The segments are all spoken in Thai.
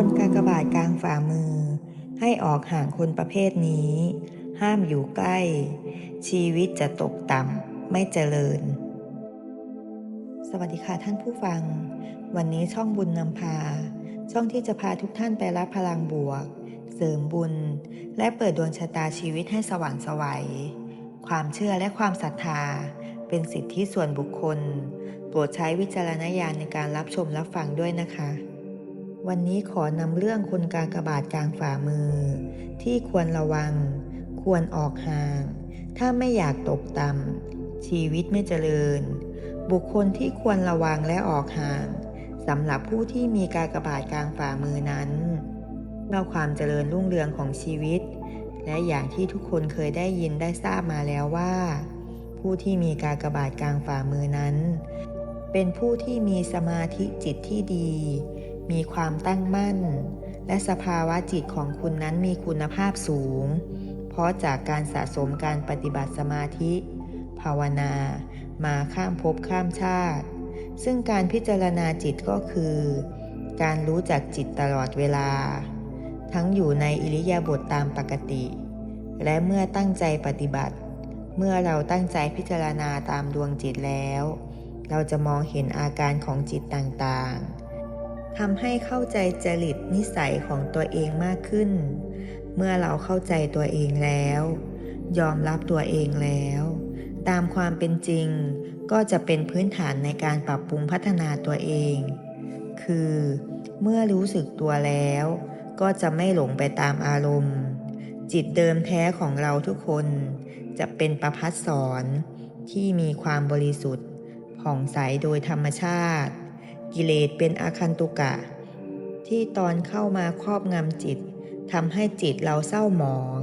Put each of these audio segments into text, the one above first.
คนกากบาทกลางฝ่ามือ ให้ออกห่างคนประเภทนี้ ห้ามอยู่ใกล้ ชีวิตจะตกต่ำไม่เจริญ สวัสดีค่ะท่านผู้ฟัง วันนี้ช่องบุญนำพา ช่องที่จะพาทุกท่านไปรับพลังบวก เสริมบุญ และเปิดดวงชะตาชีวิตให้สว่างไสวัย ความเชื่อและความศรัทธา เป็นสิทธิส่วนบุคคลโปรดใช้วิจารณญาณในการรับชมรับฟังด้วยนะคะ วันนี้ขอนำเรื่องคนกากบาทกลางฝ่ามือ ที่ควรระวัง ควรออกห่าง ถ้าไม่อยากตกต่ำชีวิตไม่เจริญ บุคคลที่ควรระวังและออกห่างสำหรับผู้ที่มีกากบาทกลางฝ่ามือนั้นเพื่อความเจริญรุ่งเรืองของชีวิต และอย่างที่ทุกคนเคยได้ยินได้ทราบมาแล้วว่า ผู้ที่มีกากบาทกลางฝ่ามือนั้น เป็นผู้ที่มีสมาธิจิตที่ดี มีความตั้งมั่น และสภาวะจิตของคุณนั้นมีคุณภาพสูง เพราะจากการสะสมการปฏิบัติสมาธิ ภาวนา มาข้ามภพข้ามชาติ ซึ่งการพิจารณาจิตก็คือ การรู้จักจิตตลอดเวลา ทั้งอยู่ในอิริยาบถตามปกติ และเมื่อตั้งใจปฏิบัติ เมื่อเราตั้งใจพิจารณาตามดวงจิตแล้ว เราจะมองเห็นอาการของจิตต่างๆ ทำให้เข้าใจจริตนิสัยของตัวเองมากขึ้น เมื่อเราเข้าใจตัวเองแล้ว ยอมรับตัวเองแล้ว ตามความเป็นจริงก็จะเป็นพื้นฐานในการปรับปรุงพัฒนาตัวเอง คือ เมื่อรู้สึกตัวแล้ว ก็จะไม่หลงไปตามอารมณ์ จิตเดิมแท้ของเราทุกคน จะเป็นประพัดสอนที่มีความบริสุทธิ์ผ่องใสโดยธรรมชาติ กิเลสเป็นอาคันตุกะ ที่ตอนเข้ามาครอบงำจิตทำให้จิตเราเศร้าหมอง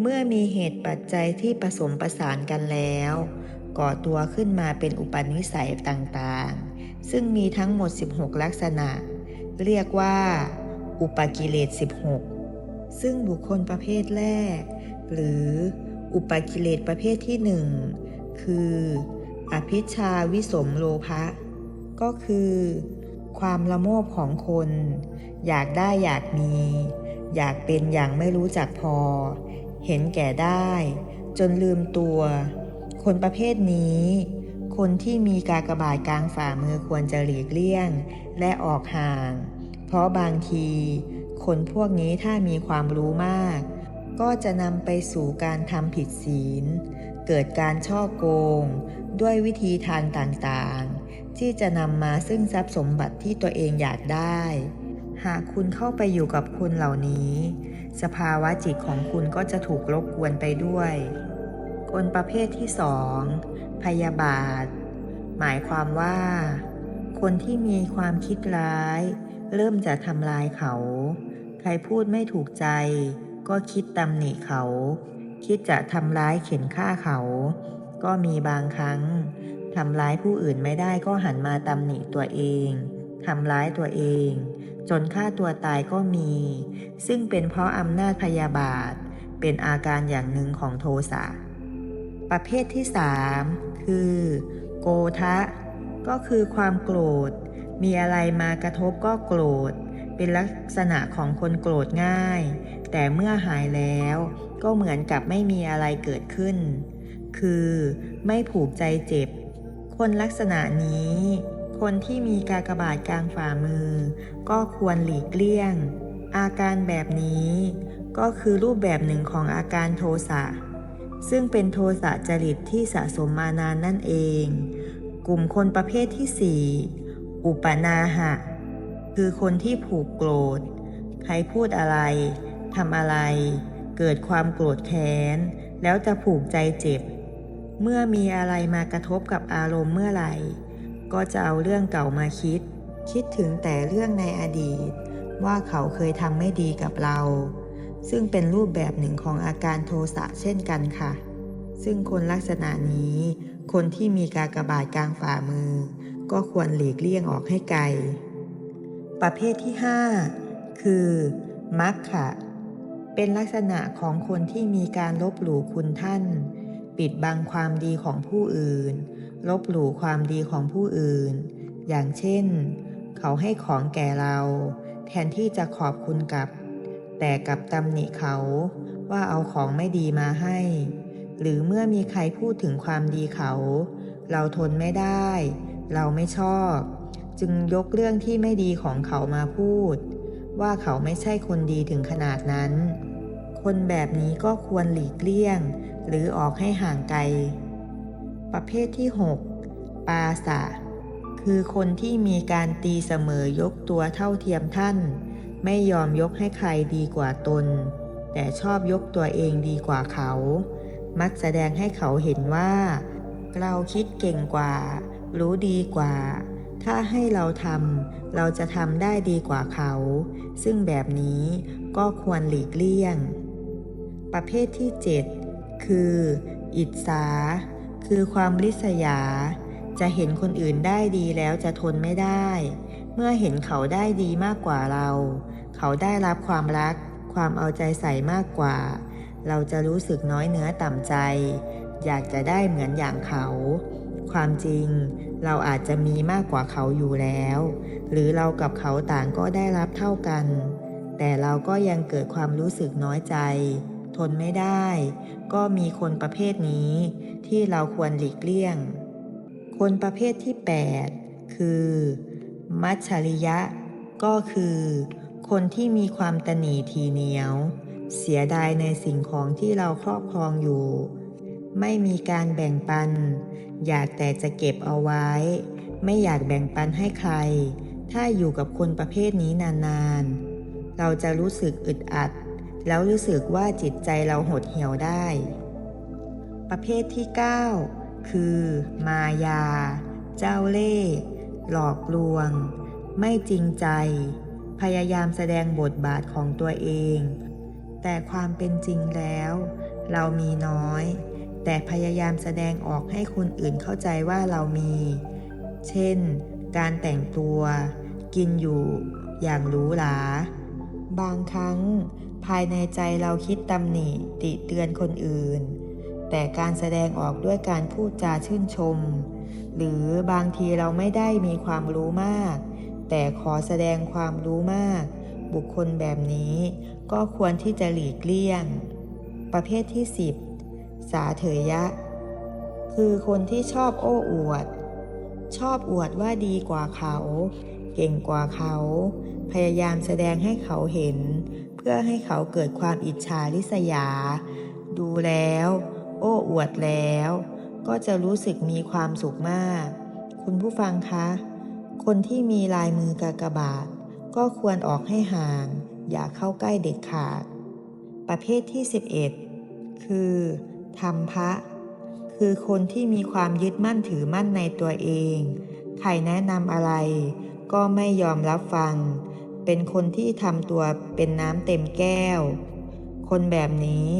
เมื่อมีเหตุปัจจัยที่ผสมประสานกันแล้ว ก่อตัวขึ้นมาเป็นอุปนิสัยต่างๆ ซึ่งมีทั้งหมด 16 ลักษณะ เรียกว่า อุปกิเลส 16 ซึ่งบุคคลประเภทแรก หรืออุปกิเลสประเภทที่หนึ่งคือ อภิชาวิสมโลภะ ก็คือ ความละโมบของคน อยากได้อยากมี อยากเป็นอย่างไม่รู้จักพอ เห็นแก่ได้ จนลืมตัว คนประเภทนี้ คนที่มีกากบาทกลางฝ่ามือควรจะหลีกเลี่ยง และออกห่าง เพราะบางที คนพวกนี้ถ้ามีความรู้มาก ก็จะนำไปสู่การทำผิดศีล เกิดการช่อโกง ด้วยวิธีทานต่างๆ ที่จะนำมาซึ่งทรัพย์สมบัติที่ตัวเองอยากได้ หากคุณเข้าไปอยู่กับคนเหล่านี้ สภาวะจิตของคุณก็จะถูกรบกวนไปด้วย คนประเภทที่สองพยาบาท หมายความว่า คนที่มีความคิดร้าย เริ่มจะทำลายเขา ใครพูดไม่ถูกใจ ก็คิดตำหนิเขา คิดจะทำร้ายเข็นฆ่าเขา ก็มีบางครั้ง ทำร้ายผู้อื่นไม่ได้ก็หันมาตำหนิตัวเองทำร้ายตัวเอง จนฆ่าตัวตายก็มี ซึ่งเป็นเพราะอำนาจพยาบาท เป็นอาการอย่างหนึ่งของโทสะประเภทที่สามคือ โกทะ ก็คือความโกรธ มีอะไรมากระทบก็โกรธ เป็นลักษณะของคนโกรธง่าย แต่เมื่อหายแล้วก็เหมือนกับไม่มีอะไรเกิดขึ้น คือไม่ผูกใจเจ็บ คนลักษณะนี้ คนที่มีกากบาทกลางฝ่ามือ ก็ควรหลีกเลี่ยง อาการแบบนี้ ก็คือรูปแบบหนึ่งของอาการโทสะซึ่งเป็นโทสะจริตที่สะสมมานานนั่นเอง กลุ่มคนประเภทที่ 4 อุปนาหะ คือคนที่ผูกโกรธ ใครพูดอะไรทำอะไร เกิดความโกรธแค้น แล้วจะผูกใจเจ็บ เมื่อมีอะไรมากระทบกับอารมณ์เมื่อไหร่ ก็จะเอาเรื่องเก่ามาคิด คิดถึงแต่เรื่องในอดีต ว่าเขาเคยทำไม่ดีกับเรา ซึ่งเป็นรูปแบบหนึ่งของอาการโทสะเช่นกันค่ะ ซึ่งคนลักษณะนี้ คนที่มีกากบาทกลางฝ่ามือ ก็ควรหลีกเลี่ยงออกให้ไกล ประเภทที่ 5 คือมัคคะเป็นลักษณะของคนที่มีการลบหลู่คุณท่าน ปิดบังความดีของผู้อื่น ลบหลู่ความดีของผู้อื่น อย่างเช่น เขาให้ของแก่เรา แทนที่จะขอบคุณกับ แต่กับตำหนิเขาว่าเอาของไม่ดีมาให้ หรือเมื่อมีใครพูดถึงความดีเขา เราทนไม่ได้ เราไม่ชอบ จึงยกเรื่องที่ไม่ดีของเขามาพูด ว่าเขาไม่ใช่คนดีถึงขนาดนั้น คนแบบนี้ก็ควรหลีกเลี่ยง หรือออกให้ห่างไกล ประเภทที่ 6 ปาสะ คือคนที่มีการตีเสมอยกตัวเท่าเทียมท่าน ไม่ยอมยกให้ใครดีกว่าตน แต่ชอบยกตัวเองดีกว่าเขา มักแสดงให้เขาเห็นว่า เราคิดเก่งกว่า รู้ดีกว่า ถ้าให้เราทำเราจะทำได้ดีกว่าเขา ซึ่งแบบนี้ก็ควรหลีกเลี่ยง ประเภทที่ 7 คือ อิจฉาคือความริษยา จะเห็นคนอื่นได้ดีแล้วจะทนไม่ได้ เมื่อเห็นเขาได้ดีมากกว่าเรา เขาได้รับความรัก ความเอาใจใส่มากกว่า เราจะรู้สึกน้อยเนื้อต่ำใจ อยากจะได้เหมือนอย่างเขา ความจริงเราอาจจะมีมากกว่าเขาอยู่แล้ว หรือเรากับเขาต่างก็ได้รับเท่ากัน แต่เราก็ยังเกิดความรู้สึกน้อยใจ ทนไม่ได้ ก็มีคนประเภทนี้ที่เราควรหลีกเลี่ยง คนประเภทที่ 8 คือ มัจฉริยะ ก็คือ คนที่มีความตนีทีเหนียว เสียดายในสิ่งของที่เราครอบครองอยู่ ไม่มีการแบ่งปัน อยากแต่จะเก็บเอาไว้ ไม่อยากแบ่งปันให้ใคร ถ้าอยู่กับคนประเภทนี้นานๆ เราจะรู้สึกอึดอัด แล้วรู้สึกว่าจิตใจเราหดเหี่ยวได้ ประเภทที่ 9 คือ มายา เจ้าเล่ห์หลอกลวง ไม่จริงใจ พยายามแสดงบทบาทของตัวเอง แต่ความเป็นจริงแล้ว เรามีน้อย แต่พยายามแสดงออกให้คนอื่นเข้าใจว่าเรามี เช่น การแต่งตัว กินอยู่อย่างหรูหรา บางครั้ง ภายในใจเราคิดตำหนิติเตือนคนอื่น แต่การแสดงออกด้วยการพูดจาชื่นชม หรือบางทีเราไม่ได้มีความรู้มาก แต่ขอแสดงความรู้มาก บุคคลแบบนี้ ก็ควรที่จะหลีกเลี่ยง ประเภทที่ 10 สาเถยะ คือคนที่ชอบโอ้อวด ชอบอวดว่าดีกว่าเขา เก่งกว่าเขา พยายามแสดงให้เขาเห็น เพื่อให้เขาเกิดความอิจฉาริษยา ดูแล้ว โอ้อวดแล้ว ก็จะรู้สึกมีความสุขมาก คุณผู้ฟังคะ คนที่มีลายมือกากบาท ก็ควรออกให้ห่าง อย่าเข้าใกล้เด็ดขาด ประเภทที่ 11 คือธรรมพะคือคนที่มีความยึดมั่นถือมั่นในตัวเอง ใครแนะนำอะไร ก็ไม่ยอมรับฟัง เป็นคนที่ทำตัวเป็นน้ำเต็มแก้ว คนแบบนี้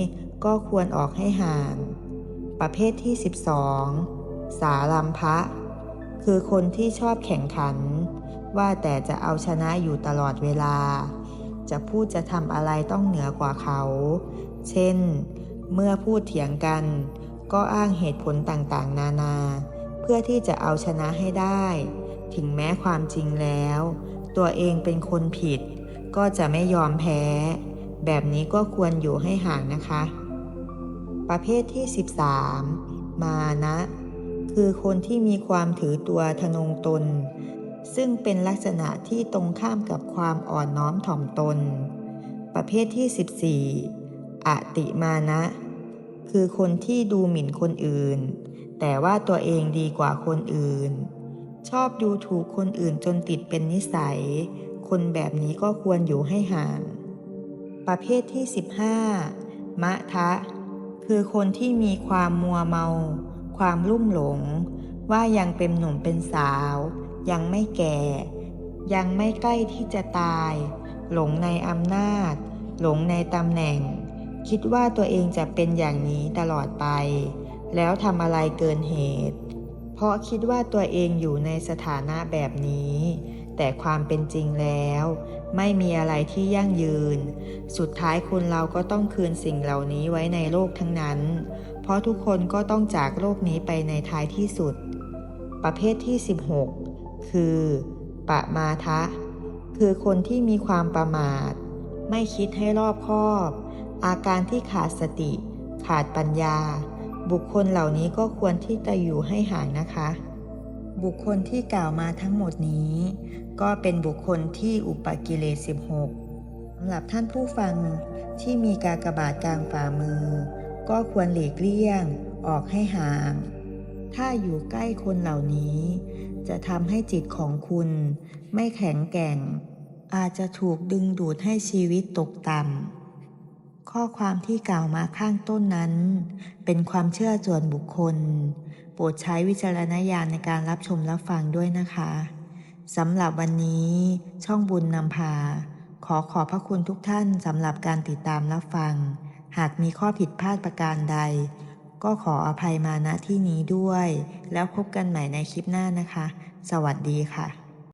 ก็ควรออกให้ห่าง ประเภทที่ 12 สารัมภะคือคนที่ชอบแข่งขัน ว่าแต่จะเอาชนะอยู่ตลอดเวลา จะพูดจะทำอะไรต้องเหนือกว่าเขา เช่น เมื่อพูดเถียงกัน ก็อ้างเหตุผลต่างๆ นานา เพื่อที่จะเอาชนะให้ได้ ถึงแม้ความจริงแล้ว ตัวเองเป็นคนผิด ก็จะไม่ยอมแพ้ แบบนี้ก็ควรอยู่ให้ห่างนะคะ ประเภทที่ 13 มานะ คือคนที่มีความถือตัวทะนงตน ซึ่งเป็นลักษณะที่ตรงข้ามกับความอ่อนน้อมถ่อมตน ประเภทที่ 14 อติมานะ คือคนที่ดูหมิ่นคนอื่น แต่ว่าตัวเองดีกว่าคนอื่น ชอบดูถูกคนอื่นจนติดเป็นนิสัย คนแบบนี้ก็ควรอยู่ให้ห่าง ประเภทที่ 15 มะทะ คือคนที่มีความมัวเมา ความลุ่มหลง ว่ายังเป็นหนุ่มเป็นสาว ยังไม่แก่ ยังไม่ใกล้ที่จะตาย หลงในอำนาจ หลงในตำแหน่ง คิดว่าตัวเองจะเป็นอย่างนี้ตลอดไป แล้วทำอะไรเกินเหตุ เพราะคิดว่าตัวเองอยู่ในสถานะแบบนี้ แต่ความเป็นจริงแล้ว ไม่มีอะไรที่ยั่งยืน สุดท้ายคนเราก็ต้องคืนสิ่งเหล่านี้ไว้ในโลกทั้งนั้น เพราะทุกคนก็ต้องจากโลกนี้ไปในท้ายที่สุด ประเภทที่ 16 คือปะมาทะ คือคนที่มีความประมาท ไม่คิดให้รอบคอบ อาการที่ขาดสติ ขาดปัญญา บุคคลเหล่านี้ก็ควรที่จะอยู่ให้ห่างนะคะ บุคคลที่กล่าวมาทั้งหมดนี้ ก็เป็นบุคคลที่อุปกิเลส16สำหรับท่านผู้ฟังที่มีกากบาทกลางฝ่ามือ ก็ควรหลีกเลี่ยง ออกให้ห่าง ถ้าอยู่ใกล้คนเหล่านี้ จะทำให้จิตของคุณ ไม่แข็งแกร่ง อาจจะถูกดึงดูดให้ชีวิตตกต่ำ ข้อความที่กล่าวมาข้างต้นนั้น เป็นความเชื่อส่วนบุคคล โปรดใช้วิจารณญาณในการรับชมรับฟังด้วยนะคะสำหรับวันนี้ช่องบุญนำพา ขอขอบพระคุณทุกท่านสำหรับการติดตามรับฟัง หากมีข้อผิดพลาดประการใด ก็ขออภัยมาณที่นี้ด้วย แล้วพบกันใหม่ในคลิปหน้านะคะ สวัสดีค่ะ